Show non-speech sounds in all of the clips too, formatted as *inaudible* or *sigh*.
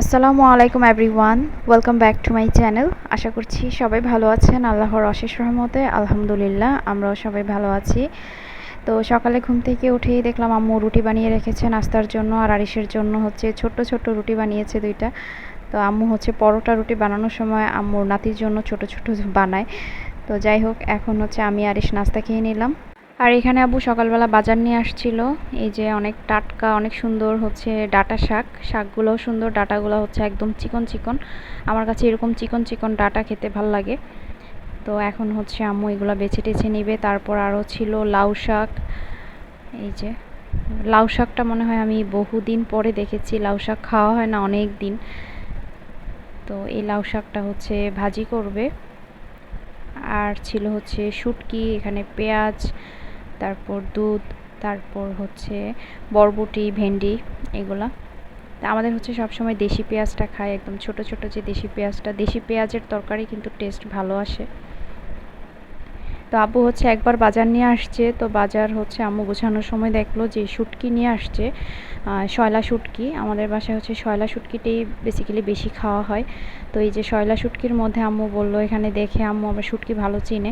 আসসালামু আলাইকুম everyone, welcome back to my channel. আশা করছি সবাই ভালো আছেন, আল্লাহর অশেষ রহমতে, আলহামদুলিল্লাহ, আমরাও সবাই ভালো আছি। তো সকালে ঘুম থেকে উঠেই দেখলাম আম্মু রুটি বানিয়ে রেখেছে নাস্তার জন্য আর আরিসের জন্য হচ্ছে ছোট্ট ছোট্ট রুটি বানিয়েছে দুইটা। তো আম্মু হচ্ছে পরোটা রুটি বানানোর সময় আম্মুর নাতির জন্য ছোট ছোট বানায়। তো যাই হোক, এখন হচ্ছে আমি আরিস নাস্তা খেয়ে নিলাম। আর এখানে আবু সকালবেলা বাজার নিয়ে আসছিল। এই যে অনেক টাটকা, অনেক সুন্দর হচ্ছে ডাটা শাক। শাকগুলোও সুন্দর, ডাটাগুলো হচ্ছে একদম চিকন চিকন। আমার কাছে এরকম চিকন চিকন ডাটা খেতে ভালো লাগে। তো এখন হচ্ছে আম্মু এগুলো বেছে টেছে নিবে। তারপর আরও ছিল লাউ শাক। এই যে, লাউ শাকটা মনে হয় আমি বহুদিন পরে দেখেছি। লাউ শাক খাওয়া হয় না অনেক দিন। তো এই লাউ শাকটা হচ্ছে ভাজি করবে। আর ছিল হচ্ছে শুটকি, এখানে পেঁয়াজ তারপর দুধ, তারপর হচ্ছে বরবটি, ভেন্ডি এগুলা। তা আমাদের হচ্ছে সবসময় দেশি পেঁয়াজটা খাই একদম ছোট ছোট যে দেশি পেঁয়াজটা, দেশি পেঁয়াজের তরকারি কিন্তু টেস্ট ভালো আসে। তো আব্বু হচ্ছে একবার বাজার নিয়ে আসছে, তো বাজার হচ্ছে আম্মু গোছানোর সময় দেখল যে শুটকি নিয়ে আসছে শয়লা শুটকি। আমাদের বাসায় হচ্ছে শয়লা শুটকিটাই বেসিক্যালি বেশি খাওয়া হয়। তো এই যে শয়লা শুটকির মধ্যে আম্মু বলল, এখানে দেখে আম্মু আবার শুটকি ভালো চিনে।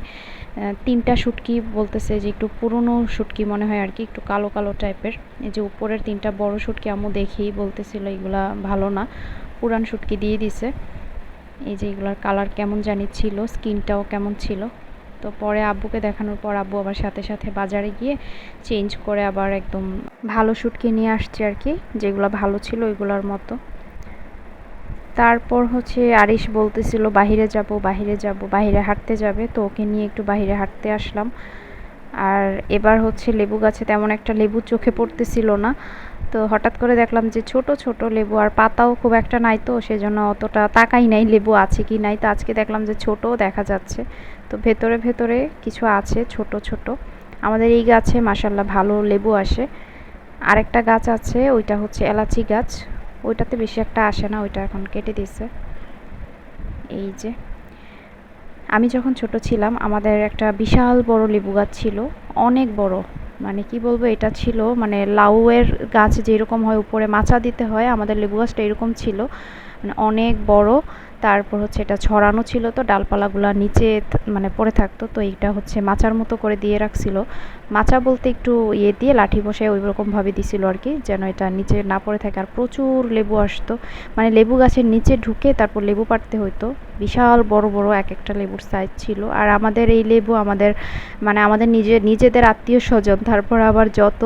তিনটা শুটকি বলতেছে যে একটু পুরনো শুটকি মনে হয় আর কি, একটু কালো কালো টাইপের। এই যে উপরের তিনটা বড় শুটকি আম্মু দেখেই বলতেছিল এগুলা ভালো না, পুরান শুটকি দিয়ে দিছে। এই যে এগুলার কালার কেমন জানি ছিল স্কিনটাও কেমন ছিল। তো পরে আব্বুকে দেখানোর পর আব্বু আবার সাথে সাথে বাজারে গিয়ে চেঞ্জ করে আবার একদম ভালো শুটকি নিয়ে আসছে আর কি, যেগুলো ভালো ছিল ওইগুলোর মতো। তারপর হচ্ছে আরিশ বলতেছিল, বাহিরে যাব বাহিরে যাব, বাহিরে হাঁটতে যাবে। তো ওকে নিয়ে একটু বাহিরে হাঁটতে আসলাম। আর এবার হচ্ছে লেবু গাছে তেমন একটা লেবু চোখে পড়তেছিল না। তো হঠাৎ করে দেখলাম যে ছোট ছোট লেবু আর পাতাও খুব একটা নাই তো, সেজন্য অতটা তাকাই নাই লেবু আছে কি নাই। তো আজকে দেখলাম যে ছোটও দেখা যাচ্ছে। তো ভেতরে ভেতরে কিছু আছে ছোট ছোট। আমাদের এই গাছে মাসাল্লাহ ভালো লেবু আসে। আরেকটা গাছ আছে, ওইটা হচ্ছে এলাচি গাছ। ওইটাতে বেশি একটা আসে না, ওইটা এখন কেটে দিছে এই যে। আমি যখন ছোট ছিলাম, আমাদের একটা বিশাল বড় লেবু গাছ ছিল, অনেক বড়। মানে কি বলব, এটা ছিল মানে লাউয়ের গাছ যেরকম হয়, উপরে মাচা দিতে হয়, আমাদের লেবু গাছটা এরকম ছিল। মানে অনেক বড় তারপর হচ্ছে এটা ছড়ানো ছিল তো, ডালপালাগুলো নিচে মানে পড়ে থাকতো তো এইটা হচ্ছে মাচার মতো করে দিয়ে রাখছিল। মাচা বলতে একটু ইয়ে দিয়ে লাঠি বসে ওই রকমভাবে দিছিল আর কি, যেন এটা নিচে না পড়ে থাকে। আর প্রচুর লেবু আসতো মানে লেবু গাছের নিচে ঢুকে তারপর লেবু পাড়তে হইতো। বিশাল বড় বড় এক একটা লেবুর সাইজ ছিল। আর আমাদের এই লেবু আমাদের মানে আমাদের নিজে, নিজেদের আত্মীয় স্বজন, তারপর আবার যত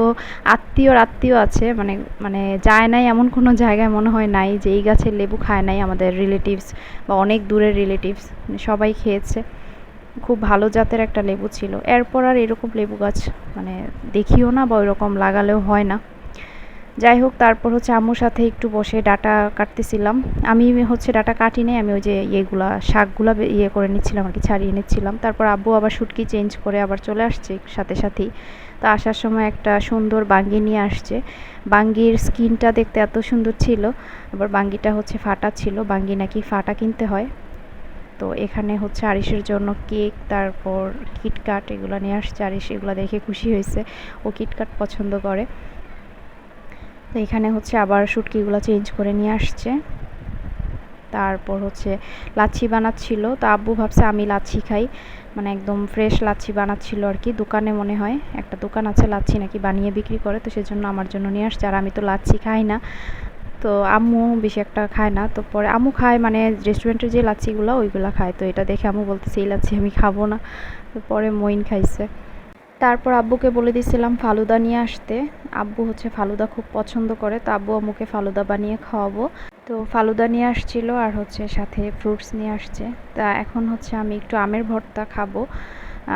আত্মীয় আত্মীয় আছে মানে মানে যায় নাই এমন কোনো জায়গায় মনে হয় নাই যে এই গাছের লেবু খায় নাই আমাদের রিলেটিভস বা অনেক দূরের রিলেটিভস সবাই খেয়েছে। খুব ভালো জাতের একটা লেবু ছিল। এরপর আর এরকম লেবু গাছ মানে দেখিও না বা ওইরকম লাগালেও হয় না। যাই হোক, তারপর হচ্ছে আম্মুর সাথে একটু বসে ডাটা কাটতেছিলাম। আমি হচ্ছে ডাটা কাটি নেই, আমি ওই যে ইয়েগুলা, শাকগুলা ইয়ে করে নিচ্ছিলাম আর কি, ছাড়িয়ে নিচ্ছিলাম। তারপর আব্বু আবার শুটকি চেঞ্জ করে আবার চলে আসছে সাথে সাথেই। তো আসার সময় একটা সুন্দর বাঙ্গি নিয়ে আসছে। বাঙ্গির স্কিনটা দেখতে এত সুন্দর ছিল, আবার বাঙ্গিটা হচ্ছে ফাটা ছিল, বাঙ্গি নাকি ফাটা কিনতে হয়। তো এখানে হচ্ছে আরিসের জন্য কেক, তারপর কিটকাট এগুলো নিয়ে আসছে। আরিস এগুলো দেখে খুশি হয়েছে। ও কিটকাট পছন্দ করে। তো এখানে হচ্ছে আবার শুটকিগুলো চেঞ্জ করে নিয়ে আসছে। তারপর হচ্ছে লাচ্ছি বানাচ্ছিল। তো আব্বু ভাবছে আমি লাচ্ছি খাই। মানে একদম ফ্রেশ লাচ্ছি বানাচ্ছিল আর কি। দোকানে মনে হয় একটা দোকান আছে লাচ্ছি নাকি বানিয়ে বিক্রি করে। তো সেজন্য আমার জন্য নিয়ে আসছে। আর আমি তো লাচ্ছি খাই না। তো আম্মু বেশি একটা খায় না। তো পরে আম্মু খায় মানে রেস্টুরেন্টের যে লাচ্ছিগুলো, ওইগুলো খায়। তো এটা দেখে আম্মু বলতেছে, এই লাচ্ছি আমি খাব না। তো পরে মইন খাইছে। তারপর আব্বুকে বলে দিয়েছিলাম ফালুদা নিয়ে আসতে। আব্বু হচ্ছে ফালুদা খুব পছন্দ করে, তো আব্বু আম্মুকে ফালুদা বানিয়ে খাওয়াবো। তো ফালুদা নিয়ে আসছিল আর হচ্ছে সাথে ফ্রুটস নিয়ে আসছে। তা এখন হচ্ছে আমি একটু আমের ভর্তা খাব।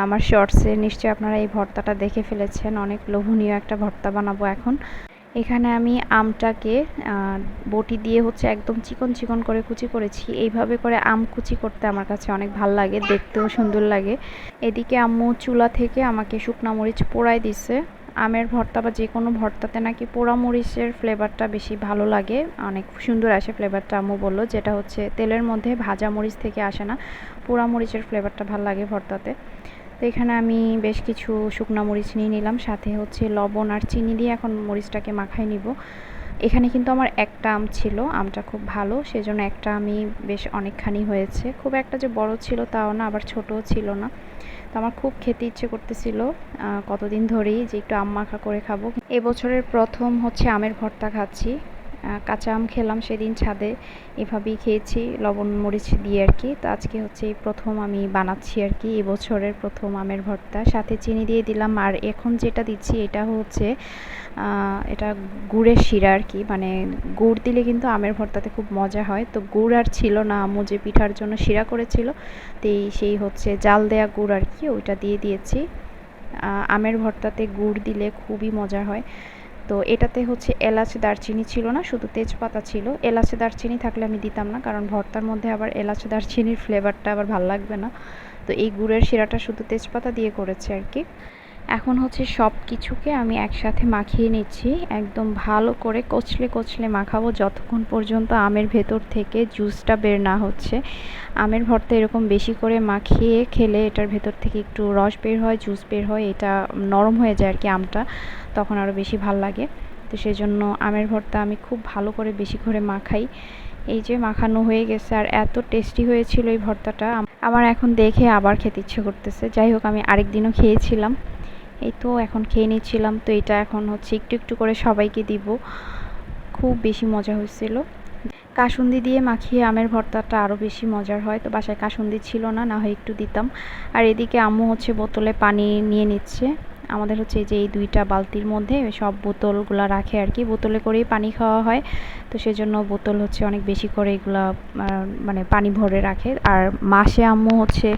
আমার শর্টসে নিশ্চয়ই আপনারা এই ভর্তাটা দেখে ফেলেছেন, অনেক লোভনীয় একটা ভর্তা বানাবো এখন। এখানে আমি আমটাকে বটি দিয়ে হচ্ছে একদম চিকন চিকন করে কুচি করেছি। এইভাবে করে আম কুচি করতে আমার কাছে অনেক ভালো লাগে, দেখতেও সুন্দর লাগে। এদিকে আম্মু চুলা থেকে আমাকে শুকনা মরিচ পোড়াই দিছে। আমের ভর্তা বা যে কোনো ভর্তাতে নাকি পোড়ামরিচের ফ্লেভারটা বেশি ভালো লাগে। অনেক সুন্দর আসে ফ্লেভারটা আম্মু বলল, যেটা হচ্ছে তেলের মধ্যে ভাজা মরিচ থেকে আসে না। পোড়ামরিচের ফ্লেভারটা ভালো লাগে ভর্তাতে। তো এখানে আমি বেশ কিছু শুকনা মরিচ নিয়ে নিলাম, সাথে হচ্ছে লবণ আর চিনি দিয়ে এখন মরিচটাকে মাখাই নিব। এখানে কিন্তু আমার একটা আম ছিল, আমটা খুব ভালো, সেজন্য একটা আমি বেশ অনেকখানি হয়েছে। খুব একটা যে বড় ছিল তাও না, আবার ছোটও ছিল না। তো আমার খুব খেতে ইচ্ছে করতেছিল কতদিন ধরেই যে একটু আম মাখা করে খাব। এবছরের প্রথম হচ্ছে আমের ভর্তা খাচ্ছি। কাঁচা আম খেলাম সেদিন ছাদে, এভাবেই খেয়েছি, লবণ মরিচ দিয়ে আর কি। তো আজকে হচ্ছে প্রথম আমি বানাচ্ছি আর কি, এবছরের প্রথম আমের ভর্তা। সাথে চিনি দিয়ে দিলাম, আর এখন যেটা দিচ্ছি এটা হচ্ছে এটা গুড়ের শিরা আর কি। মানে গুড় দিলে কিন্তু আমের ভর্তাতে খুব মজা হয়। তো গুড় আর ছিল না, আম্মু যে পিঠার জন্য শিরা করেছিল, তো সেই হচ্ছে জাল দেয়া গুড় আর কি, ওইটা দিয়ে দিয়েছি। আমের ভর্তাতে গুড় দিলে খুবই মজা হয়। তো এটাতে হচ্ছে এলাচ দারচিনি ছিল না, শুধু তেজপাতা ছিল। এলাচ দারচিনি থাকলে আমি দিতাম না, কারণ ভর্তার মধ্যে আবার এলাচ দারচিনির ফ্লেভারটা আবার ভালো লাগবে না। তো এই গুড়ের শিরাটা শুধু তেজপাতা দিয়ে করেছে আর কি। এখন হচ্ছে সব কিছুকে আমি একসাথে মাখিয়ে নিচ্ছি। একদম ভালো করে কচলে কচলে মাখাবো যতক্ষণ পর্যন্ত আমের ভেতর থেকে জুসটা বের না হচ্ছে। আমের ভর্তা এরকম বেশি করে মাখিয়ে খেলে এটার ভেতর থেকে একটু রস বের হয় জুস বের হয়, এটা নরম হয়ে যায় আর কি আমটা, তখন আরও বেশি ভালো লাগে। তো সেই জন্য আমের ভর্তা আমি খুব ভালো করে বেশি করে মাখাই। এই যে মাখানো হয়ে গেছে আর এত টেস্টি হয়েছিল এই ভর্তাটা আমার এখন দেখে আবার খেতে ইচ্ছে করতেছে। যাই হোক, আমি আরেক দিনও খেয়েছিলাম। এই তো এখন খেয়ে নিচ্ছিলাম, তো এটা এখন হচ্ছে একটু একটু করে সবাইকে দিব। খুব বেশি মজা হয়েছিল। কাসুন্দি দিয়ে মাখিয়ে আমের ভর্তাটা আরও বেশি মজার হয়, তো বাসায় কাসুন্দি ছিল না না হয় একটু দিতাম। আর এদিকে আম্মু হচ্ছে বোতলে পানি নিয়ে নিচ্ছে। আমাদের হচ্ছে যে এই দুইটা বালতির মধ্যে সব বোতলগুলো রাখে আর কি। বোতলে করেই পানি খাওয়া হয়। তো সেজন্য বোতল হচ্ছে অনেক বেশি করে এগুলা মানে পানি ভরে রাখে। আর মাসে আম্মু হচ্ছে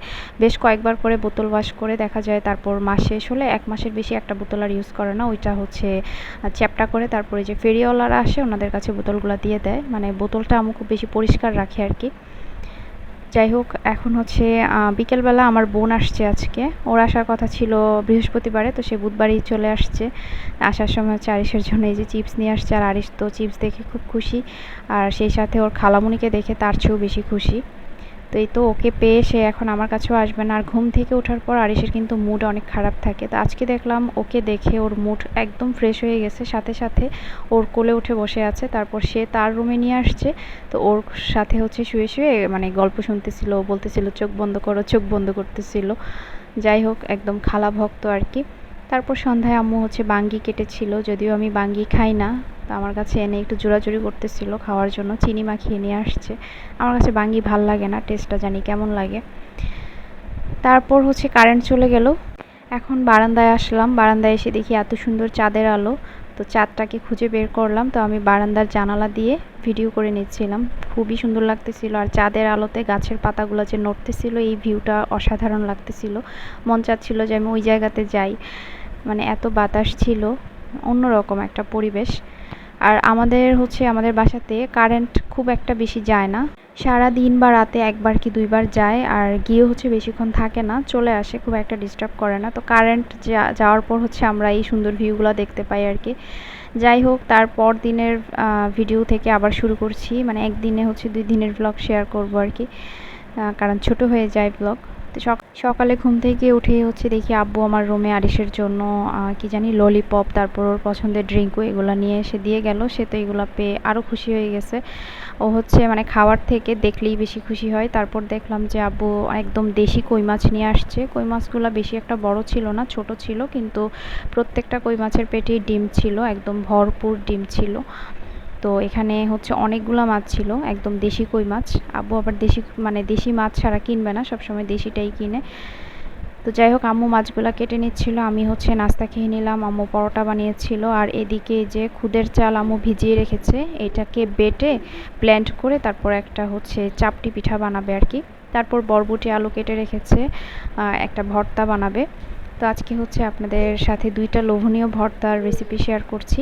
বেশ কয়েকবার করে বোতল ওয়াশ করে দেখা যায় তারপর মাস শেষ হলে এক মাসের বেশি একটা বোতল আর ইউজ করে না। ওইটা হচ্ছে চ্যাপটা করে তারপরে যে ফেরিওয়ালারা আসে, ওনাদের কাছে বোতলগুলো দিয়ে দেয়। মানে বোতলটা আম্মু খুব বেশি পরিষ্কার রাখে আর কি। যাই হোক, এখন হচ্ছে বিকেলবেলা আমার বোন আসছে আজকে। ওর আসার কথা ছিল বৃহস্পতিবারে, তো সে বুধবারই চলে আসছে। আসার সময় হচ্ছে আরিসের জন্য এই যে চিপস নিয়ে আসছে, আর আরিস তো চিপস দেখে খুব খুশি। আর সেই সাথে ওর খালামুনিকে দেখে তার চেয়েও বেশি খুশি। তো এই তো ওকে পেয়ে সে এখন আমার কাছেও আসবে না। আর ঘুম থেকে ওঠার পর আরিসের কিন্তু মুড অনেক খারাপ থাকে। তো আজকে দেখলাম ওকে দেখে ওর মুড একদম ফ্রেশ হয়ে গেছে। সাথে সাথে ওর কোলে উঠে বসে আছে। তারপর সে তার রুমে নিয়ে আসছে। তো ওর সাথে হচ্ছে শুয়ে শুয়ে মানে গল্প শুনতেছিল, বলতেছিল, চোখ বন্ধ করো, চোখ বন্ধ করতেছিল। যাই হোক, একদম খালা ভক্ত আর কি। তারপর সন্ধ্যায় আম্মু হচ্ছে বাঙ্গি কেটেছিল। যদিও আমি বাঙ্গি খাই না। তো আমার কাছে এনে একটু জোরাজুরি করতেছিল খাওয়ার জন্য। চিনি মাখিয়ে নিয়ে আসছে। আমার কাছে বাঙ্গি ভালো লাগে না টেস্টটা জানি কেমন লাগে। তারপর হচ্ছে কারেন্ট চলে গেল। এখন বারান্দায় আসলাম। বারান্দায় এসে দেখি এত সুন্দর চাঁদের আলো। তো চাঁদটাকে খুঁজে বের করলাম। তো আমি বারান্দার জানালা দিয়ে ভিডিও করে নিচ্ছিলাম। খুবই সুন্দর লাগতেছিল। আর চাঁদের আলোতে গাছের পাতাগুলো যে নড়তেছিল, এই ভিউটা অসাধারণ লাগতেছিল। মন চাচ্ছিল যে আমি ওই জায়গাতে যাই। মানে এত বাতাস ছিল। অন্যরকম একটা পরিবেশ। আর আমাদের হচ্ছে আমাদের বাসাতে কারেন্ট খুব একটা বেশি যায় না। সারা দিন বা রাতে একবার কি দুইবার যায় আর গিয়ে হচ্ছে বেশিক্ষণ থাকে না, চলে আসে, খুব একটা ডিস্টার্ব করে না। তো কারেন্ট যাওয়ার পর হচ্ছে আমরা এই সুন্দর ভিউগুলো দেখতে পাই আর কি। যাই হোক, তারপর দিনের ভিডিও থেকে আবার শুরু করছি। মানে একদিনে হচ্ছে দুই দিনের ব্লগ শেয়ার করব আর কি। কারণ ছোট হয়ে যায় ব্লগ তো সকালে ঘুম থেকে উঠে হচ্ছে দেখি আব্বু আমার রুমে আরিসের জন্য কি জানি ললিপপ তারপর ওর পছন্দের ড্রিঙ্কও এগুলো নিয়ে এসে দিয়ে গেল। সে তো এগুলো পেয়ে আরও খুশি হয়ে গেছে। ও হচ্ছে মানে খাওয়ার থেকে দেখলেই বেশি খুশি হয়। তারপর দেখলাম যে আব্বু একদম দেশি কই মাছ নিয়ে আসছে। কই মাছগুলো বেশি একটা বড় ছিল না, ছোট ছিল, কিন্তু প্রত্যেকটা কই মাছের পেটেই ডিম ছিল, একদম ভরপুর ডিম ছিল। তো এখানে হচ্ছে অনেকগুলো মাছ ছিল, একদম দেশি কই মাছ। আব্বু আবার দেশি মানে দেশি মাছ ছাড়া কিনবে না, সবসময় দেশিটাই কিনে। তো যাই হোক, আম্মু মাছগুলো কেটে নিচ্ছিল, আমি হচ্ছে নাস্তা খেয়ে নিলাম, আম্মু পরোটা বানিয়েছিল, আর এদিকে যে খুদের চাল আম্মু ভিজিয়ে রেখেছে, এটাকে বেটে ব্লেন্ড করে তারপর একটা হচ্ছে চাপটি পিঠা বানাবে আর কি। তারপর বরবটি আলু কেটে রেখেছে একটা ভর্তা বানাবে। তো আজকে হচ্ছে আপনাদের সাথে দুইটা লোভনীয় ভর্তার রেসিপি শেয়ার করছি।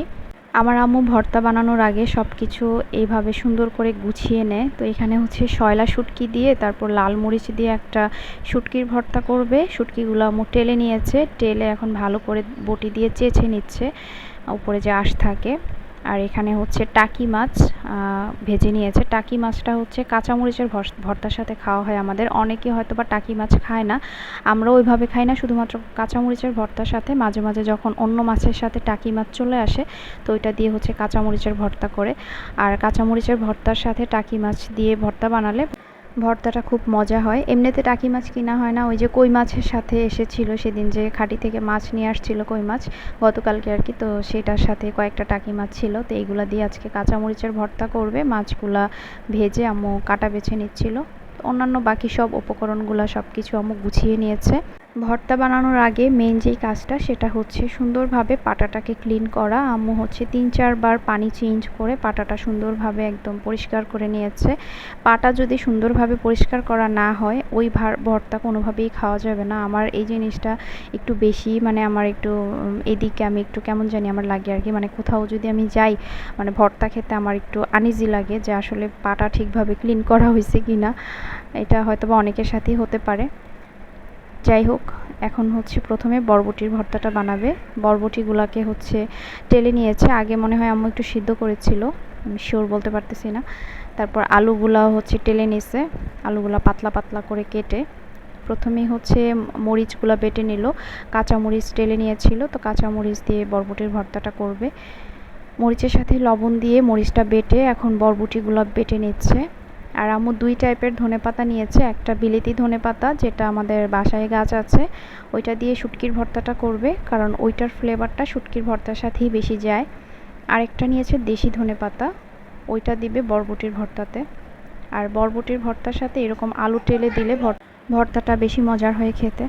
আমার আম্মু ভর্তা বানানোর আগে সব কিছু এইভাবে সুন্দর করে গুছিয়ে নেয়। তো এখানে হচ্ছে শয়লা শুটকি দিয়ে, তারপর লাল মরিচ দিয়ে একটা শুটকির ভর্তা করবে। শুটকিগুলো আম্মু টেলে নিয়েছে। টেলে এখন ভালো করে বটি দিয়ে চেঁচে নিচ্ছে। উপরে যে আশ থাকে। আর এখানে হচ্ছে টাকি মাছ ভেজে নিয়েছে। টাকি মাছটা হচ্ছে কাঁচামরিচের ভর্তার সাথে খাওয়া হয় আমাদের। অনেকে হয়তো বা টাকি মাছ খায় না। আমরা ওইভাবে খাই না, শুধুমাত্র কাঁচামরিচের ভর্তার সাথে। মাঝে মাঝে যখন অন্য মাছের সাথে টাকি মাছ চলে আসে, তো ওইটা দিয়ে হচ্ছে কাঁচামরিচের ভর্তা করে। আর কাঁচামরিচের ভর্তার সাথে টাকি মাছ দিয়ে ভর্তা বানালে ভর্তাটা খুব মজা হয়। এমনিতে টাকি মাছ কিনা হয় না। ওই যে কই মাছের সাথে এসেছিল সেদিন যে খাঁটি থেকে মাছ নিয়ে আসছিল কই মাছ, গতকালকে আর কি। তো সেটার সাথে কয়েকটা টাকি মাছ ছিল। তো এইগুলো দিয়ে আজকে কাঁচামরিচের ভর্তা করবে। মাছগুলা ভেজে আম্মু কাটা বেছে নিচ্ছিল। অন্যান্য বাকি সব উপকরণগুলো সব কিছু আম্মু গুছিয়ে নিয়েছে। ভর্তা বানানোর আগে মেন যেই কাজটা সেটা হচ্ছে সুন্দরভাবে পাটাটাকে ক্লিন করা। আম্মু হচ্ছে তিন চারবার পানি চেঞ্জ করে পাটাটা সুন্দরভাবে একদম পরিষ্কার করে নিয়েছে। পাটা যদি সুন্দরভাবে পরিষ্কার করা না হয়, ওই ভার ভর্তা কোনোভাবেই খাওয়া যাবে না। আমার এই জিনিসটা একটু বেশি মানে আমার একটু এদিকে আমি একটু কেমন জানি আমার লাগে আর কি। মানে কোথাও যদি আমি যাই মানে ভর্তা খেতে আমার একটু আনইজি লাগে যে আসলে পাটা ঠিকভাবে ক্লিন করা হয়েছে কি না এটা হয়তো বা অনেকের সাথেই হতে পারে। যাই হোক, এখন হচ্ছে প্রথমে বরবটির ভর্তাটা বানাবে। বরবটিগুলাকে হচ্ছে টেলে নিয়েছে। আগে মনে হয় আম্মু একটু সিদ্ধ করেছিল, আমি শিওর বলতে পারতেছি না। তারপর আলুগুলা হচ্ছে টেলে নিছে আলুগুলা পাতলা পাতলা করে কেটে প্রথমেই হচ্ছে মরিচগুলো বেটে নিল। কাঁচা মরিচ টেলে নিয়েছিল, তো কাঁচা মরিচ দিয়ে বরবটির ভর্তাটা করবে। মরিচের সাথে লবণ দিয়ে মরিচটা বেটে এখন বরবটিগুলো বেটে নিচ্ছে। আর আম্মু দুই টাইপের ধনেপাতা নিয়েছে। একটা বিলেতি ধনেপাতা, যেটা আমাদের বাসায় গাছ আছে, ওইটা দিয়ে শুটকির ভর্তাটা করবে, কারণ ওইটার ফ্লেভারটা শুটকির ভর্তার সাথেই বেশি যায়। আরেকটা নিয়েছে দেশি ধনেপাতা, ওইটা দিবে বরবটির ভর্তাতে। আর বরবটির ভর্তার সাথে এরকম আলু টেলে দিলে ভর- ভর্তাটা বেশি মজার হয় খেতে।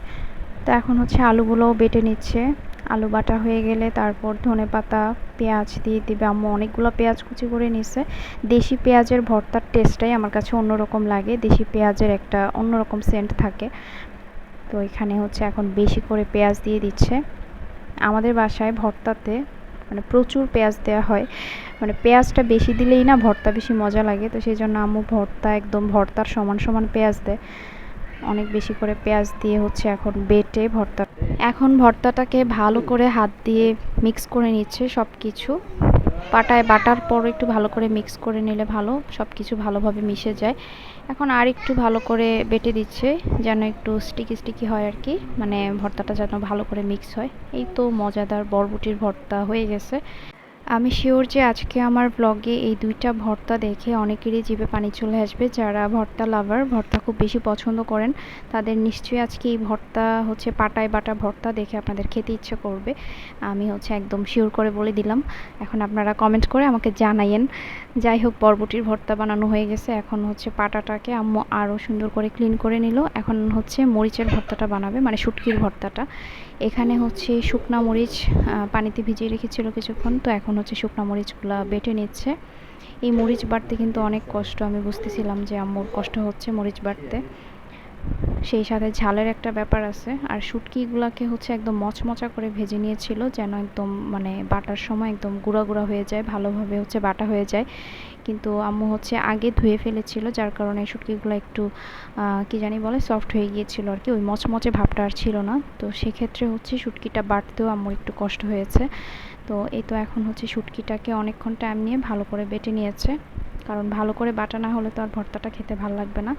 তো এখন হচ্ছে আলুগুলোও বেটে নিচ্ছে। আলু বাটা হয়ে গেলে তারপর ধনেপাতা পেঁয়াজ দিয়ে দিবে। আম্মু অনেকগুলো পেঁয়াজ কুচি করে নিছে। দেশি পেঁয়াজের ভর্তার টেস্টটাই আমার কাছে অন্যরকম লাগে। দেশি পেঁয়াজের একটা অন্যরকম সেন্ট থাকে। তো এখানে হচ্ছে এখন বেশি করে পেঁয়াজ দিয়ে দিচ্ছে। আমাদের বাসায় ভর্তাতে মানে প্রচুর পেঁয়াজ দেওয়া হয়। মানে পেঁয়াজটা বেশি দিলেই না ভর্তা বেশি মজা লাগে। তো সেই জন্য আম্মু ভর্তা একদম ভর্তার সমান সমান পেঁয়াজ দেয়। অনেক বেশি করে পেঁয়াজ দিয়ে হচ্ছে এখন বেটে ভর্তা এখন ভর্তাটাকে ভালো করে হাত দিয়ে মিক্স করে নিচ্ছে সব কিছু পাটায় বাটার পর একটু ভালো করে মিক্স করে নিলে ভালো সব কিছু ভালোভাবে মিশে যায়। এখন আর একটু ভালো করে বেটে দিচ্ছে যেন একটু স্টিকি স্টিকি হয় আর কি মানে ভর্তাটা যেন ভালো করে মিক্স হয়। এই তো মজাদার বরবটির ভর্তা হয়ে গেছে। আমি শিওর যে আজকে আমার ব্লগে এই দুইটা ভর্তা দেখে অনেকেরই জিভে পানি চলে আসবে। যারা ভর্তা লাভার ভর্তা খুব বেশি পছন্দ করেন, তাদের নিশ্চয়ই আজকে এই ভর্তা হচ্ছে পাটায় বাটা ভর্তা দেখে আপনাদের খেতে ইচ্ছে করবে। আমি হচ্ছে একদম শিওর করে বলে দিলাম। এখন আপনারা কমেন্ট করে আমাকে জানাইয়েন। যাই হোক, বরবটির ভর্তা বানানো হয়ে গেছে। এখন হচ্ছে পাটাটাকে আম্মু আরও সুন্দর করে ক্লিন করে নিল। এখন হচ্ছে মরিচের ভর্তাটা বানাবে মানে শুটকির ভর্তাটা। এখানে হচ্ছে শুকনা মরিচ পানিতে ভিজিয়ে রেখেছিল কিছুক্ষণ। তো এখন হচ্ছে শুকনা মরিচগুলো বেটে নিচ্ছে। এই মরিচ বাটতে কিন্তু অনেক কষ্ট। আমি বুঝতেছিলাম যে আম্মুর কষ্ট হচ্ছে মরিচ বাটতে সেই সাথে ঝালের একটা ব্যাপার আছে। আর শুটকিগুলোকে হচ্ছে একদম মচমচা করে ভেজে নিয়েছিল যেন একদম মানে বাটার সময় একদম গুঁড়া গুঁড়া হয়ে যায়, ভালোভাবে হচ্ছে বাটা হয়ে যায়। কিন্তু আম্মু হচ্ছে আগে ধুয়ে ফেলেছিল, যার কারণে শুটকিগুলো একটু কি জানি বলে, সফট হয়ে গিয়েছিল আর কি। ওই মচমচে ভাবটা আর ছিল না। তো সেক্ষেত্রে হচ্ছে শুটকিটা বাটতেও আম্মুর একটু কষ্ট হয়েছে। তো এই তো এখন হচ্ছে শুটকিটাকে অনেকক্ষণ টাইম নিয়ে ভালো করে বেটে নিয়েছে। কারণ ভালো করে বাটা না হলে তো আর ভর্তাটা খেতে ভালো লাগবে না।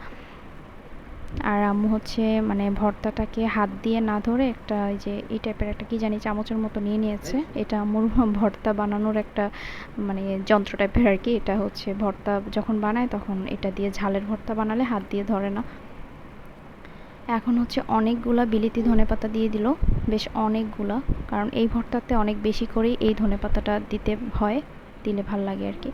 আর আম্মু হচ্ছে মানে ভর্তাটাকে হাত দিয়ে না ধরে একটা এই যে এই টাইপের একটা কি জানি চামচের মতো নিয়ে নিয়েছে। এটা আম্মুর *laughs* ভর্তা বানানোর একটা মানে যন্ত্র টাইপের আর কি। এটা হচ্ছে ভর্তা যখন বানায় তখন এটা দিয়ে ঝালের ভর্তা বানালে হাত দিয়ে ধরে না। এখন হচ্ছে অনেকগুলা বিলিতি ধনে পাতা দিয়ে দিল। বেশ অনেকগুলা, কারণ এই ভর্তাতে অনেক বেশি করেই এই ধনে পাতাটা দিতে হয়, দিলে ভালো লাগে আর কি।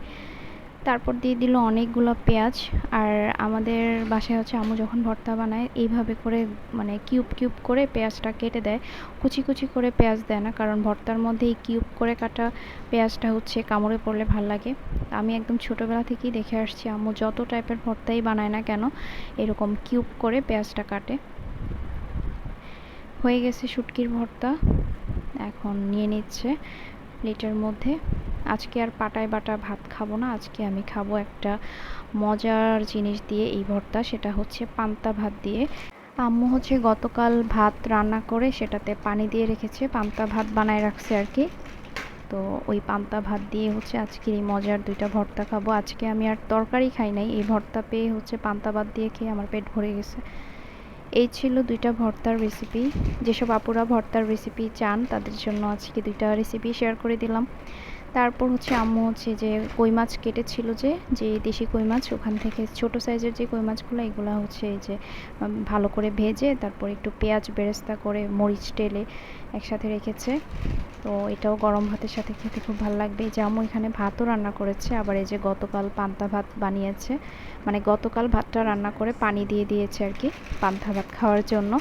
তারপর দিয়ে দিল অনেকগুলো পেঁয়াজ। আর আমাদের বাসায় হচ্ছে আম্মু যখন ভর্তা বানায়, এইভাবে করে মানে কিউব কিউব করে পেঁয়াজটা কেটে দেয়। কুচি কুচি করে পেঁয়াজ দেয় না, কারণ ভর্তার মধ্যে এই কিউব করে কাটা পেঁয়াজটা হচ্ছে কামড়ে পড়লে ভালো লাগে। আমি একদম ছোটোবেলা থেকেই দেখে আসছি আম্মু যত টাইপের ভর্তাই বানায় না কেন, এরকম কিউব করে পেঁয়াজটা কাটে। হয়ে গেছে শুটকির ভর্তা, এখন নিয়ে নিচ্ছে প্লেটের মধ্যে। আজকে আর পাটায় বাটা ভাত খাব না, আজকে আমি খাব একটা মজার জিনিস দিয়ে এই ভর্তা, সেটা হচ্ছে পান্তা ভাত দিয়ে। আম্মু হচ্ছে গতকাল ভাত রান্না করে সেটাতে পানি দিয়ে রেখেছে, পান্তা ভাত বানায় রাখছে আর কি। তো ওই পান্তা ভাত দিয়ে হচ্ছে আজকের এই মজার দুইটা ভর্তা খাব। আজকে আমি আর তরকারি খাই নাই, এই ভর্তা পেয়ে হচ্ছে পান্তা ভাত দিয়ে খেয়ে আমার পেট ভরে গেছে। এই ছিল দুইটা ভর্তার রেসিপি যেসব আপুরা ভর্তার রেসিপি চান, তাদের জন্য আজকে দুইটা রেসিপি শেয়ার করে দিলাম। তারপর হচ্ছে আম্মু হচ্ছে যে কই মাছ কেটেছিল যে যে দেশি কই মাছ, ওখান থেকে ছোট সাইজের যে কই মাছগুলো, এগুলো হচ্ছে এই যে ভালো করে ভেজে, তারপর একটু পেঁয়াজ বেরেস্তা করে মরিচ টেলে একসাথে রেখেছে। তো এটাও গরম ভাতের সাথে খেতে খুব ভালো লাগবে। এই যে আম্মু এখানে ভাতও রান্না করেছে, আবার এই যে গতকাল পান্তা ভাত বানিয়েছে। মানে গতকাল ভাতটা রান্না করে পানি দিয়ে দিয়েছে আর কি, পান্তা ভাত খাওয়ার জন্য।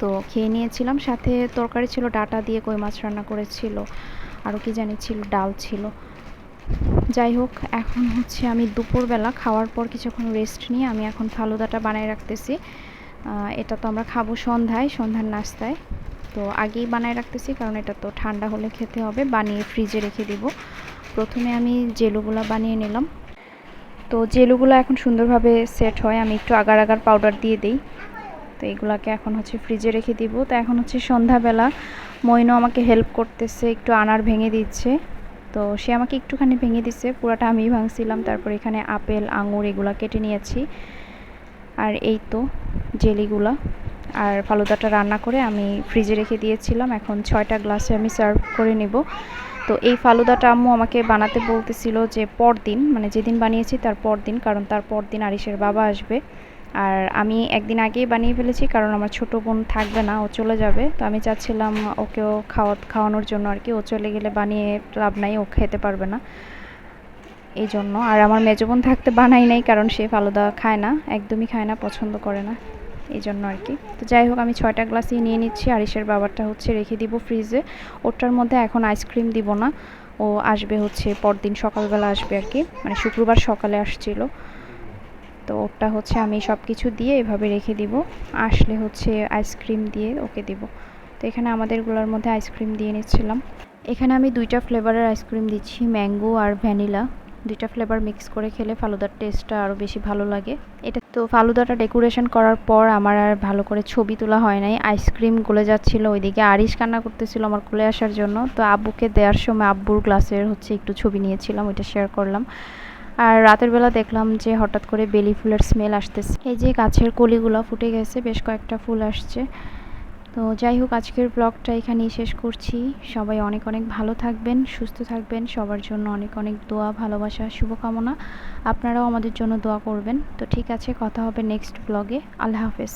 তো খেয়ে নিয়েছিলাম, সাথে তরকারি ছিল, ডাটা দিয়ে কই মাছ রান্না করেছিল। আরও কি জানি ছিল, ডাল ছিল। যাই হোক, এখন হচ্ছে আমি দুপুরবেলা খাওয়ার পর কিছুক্ষণ রেস্ট নিয়ে আমি এখন ফালুদাটা বানায় রাখতেছি। এটা তো আমরা খাব সন্ধ্যায়, সন্ধ্যার নাস্তায়। তো আগেই বানায় রাখতেছি, কারণ এটা তো ঠান্ডা হলে খেতে হবে। বানিয়ে ফ্রিজে রেখে দিব। প্রথমে আমি জেলুগুলো বানিয়ে নিলাম। তো জেলুগুলো এখন সুন্দরভাবে সেট হয়। আমি একটু আগার আগার পাউডার দিয়ে দিই। তো এগুলাকে এখন হচ্ছে ফ্রিজে রেখে দিব। তো এখন হচ্ছে সন্ধ্যাবেলা। মইনও আমাকে হেল্প করতেছে, একটু আনার ভেঙে দিচ্ছে। তো সে আমাকে একটুখানি ভেঙে দিচ্ছে পুরাটা আমিই ভাঙছিলাম। তারপর এখানে আপেল, আঙুর এগুলো কেটে নিয়েছি। আর এই তো জেলিগুলা। আর ফালুদাটা রান্না করে আমি ফ্রিজে রেখে দিয়েছিলাম। এখন ছয়টা গ্লাসে আমি সার্ভ করে নেব। তো এই ফালুদাটা আম্মু আমাকে বানাতে বলতেছিল যে পরদিন মানে যেদিন বানিয়েছি তার পরদিন, কারণ তার পরদিন আরিসের বাবা আসবে। আর আমি একদিন আগেই বানিয়ে ফেলেছি, কারণ আমার ছোট বোন থাকবে না, ও চলে যাবে। তো আমি চাচ্ছিলাম ওকেও খাওয়া খাওয়ানোর জন্য আর কি। ও চলে গেলে বানিয়ে লাভ নাই, ও খেতে পারবে না। এই জন্য। আর আমার মেজো বোন থাকতে বানাই নাই, কারণ সে ফালুদা খায় না, একদমই খায় না, পছন্দ করে না। এই জন্য আর কি। তো যাই হোক, আমি ছয়টা গ্লাসই নিয়ে নিচ্ছি। আরিসের বাবারটা হচ্ছে রেখে দিব ফ্রিজে। ওটার মধ্যে এখন আইসক্রিম দিব না। ও আসবে হচ্ছে, পরদিন সকালবেলা আসবে আর কি। মানে শুক্রবার সকালে আসছিল। তো ওটা হচ্ছে আমি সব কিছু দিয়ে এভাবে রেখে দিব। আসলে হচ্ছে আইসক্রিম দিয়ে ওকে দিব। তো এখানে আমাদেরগুলোর মধ্যে আইসক্রিম দিয়ে নিচ্ছিলাম। এখানে আমি দুইটা ফ্লেভারের আইসক্রিম দিচ্ছি ম্যাঙ্গো আর ভ্যানিলা দুইটা ফ্লেভার মিক্স করে খেলে ফালুদার টেস্টটা আরও বেশি ভালো লাগে। এটা তো ফালুদাটা ডেকোরেশন করার পর আমার আর ভালো করে ছবি তোলা হয় নাই। আইসক্রিম গলে যাচ্ছিল, ওইদিকে আরিশ কান্না করতেছিল আমার কোলে আসার জন্য। তো আব্বুকে দেওয়ার সময় আব্বুর গ্লাসের হচ্ছে একটু ছবি নিয়েছিলাম, ওইটা শেয়ার করলাম। আর রাতের বেলা দেখলাম যে হঠাৎ করে বেলি ফুলের স্মেল আসতেছে। এই যে গাছের কলিগুলো ফুটে গেছে, বেশ কয়েকটা ফুল আসছে। তো যাই হোক, আজকের ব্লগটা এখানেই শেষ করছি। সবাই অনেক অনেক ভালো থাকবেন, সুস্থ থাকবেন। সবার জন্য অনেক অনেক দোয়া, ভালোবাসা, শুভকামনা। আপনারাও আমাদের জন্য দোয়া করবেন। তো ঠিক আছে, কথা হবে নেক্সট ব্লগে আল্লাহ হাফেজ।